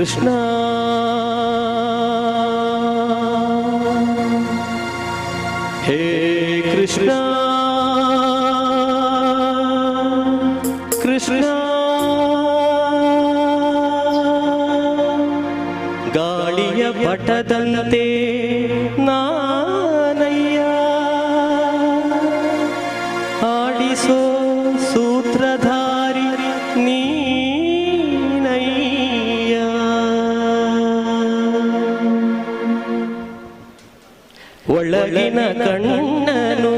കൃഷ്ണ. ഹേ കൃഷ്ണ. കൃഷ്ണ. ಗಾಳಿಯ ಪಟದಂತೆ ಗಳಿನ ಕಣ್ಣನು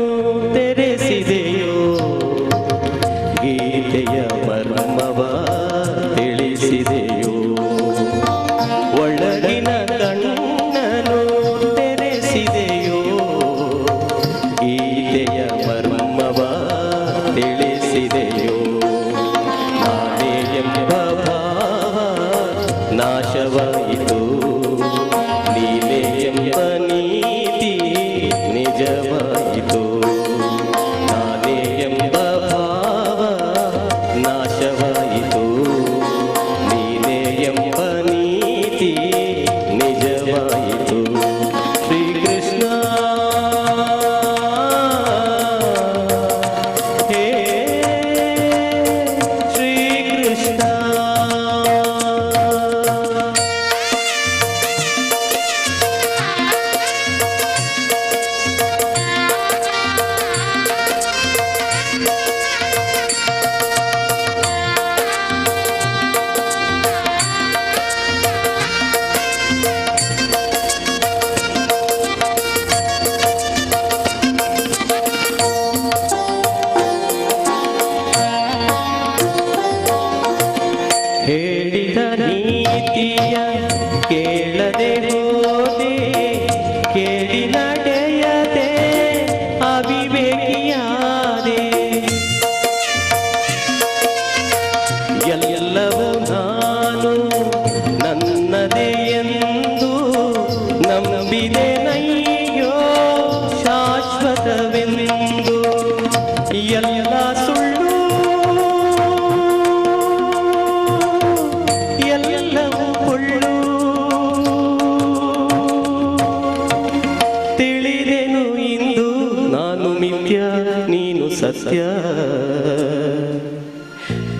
ತೆರೆಸಿದೆಯೋ? ಗೀತೆಯ ಮರ್ಮವ ತಿಳಿಸಿದೆಯೋ? ಒಳಗಿನ ಕಣ್ಣನು ತೆರೆಸಿದೆಯೋ? ಗೀತೆಯ ಮರ್ಮವ ತಿಳಿಸಿದೆಯೋ? ನಾನೇ ಎಂಬ ನಾಶವಾಯಿತು. ನೀನೇ ಎಂಬ ನೀ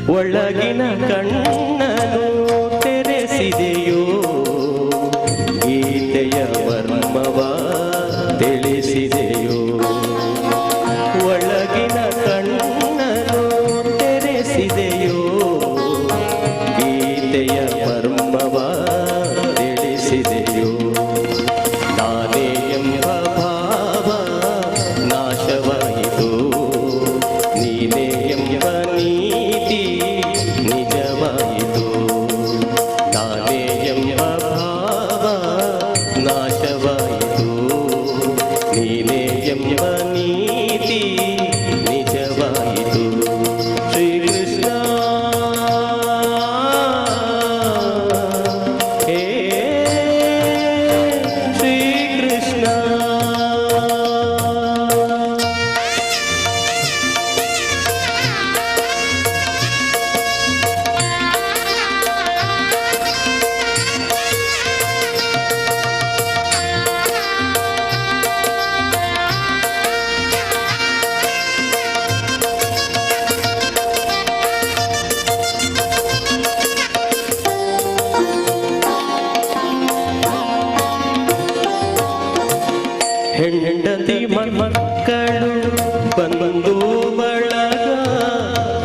ಒಳಗಿನ ಕಣ್ಣನ್ನು ತೆರೆಸಿದೆ.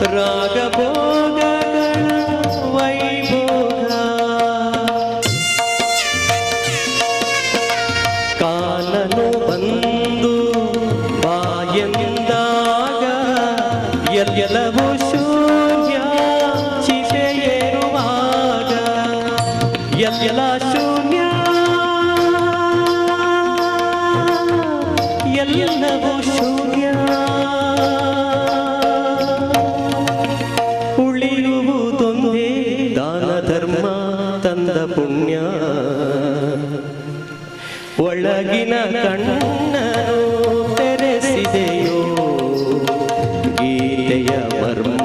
ragabo ಕಣ್ಣನು ತೆರೆಸಿದೆಯೋ? ಗೀತೆಯ ಮರ್ಮ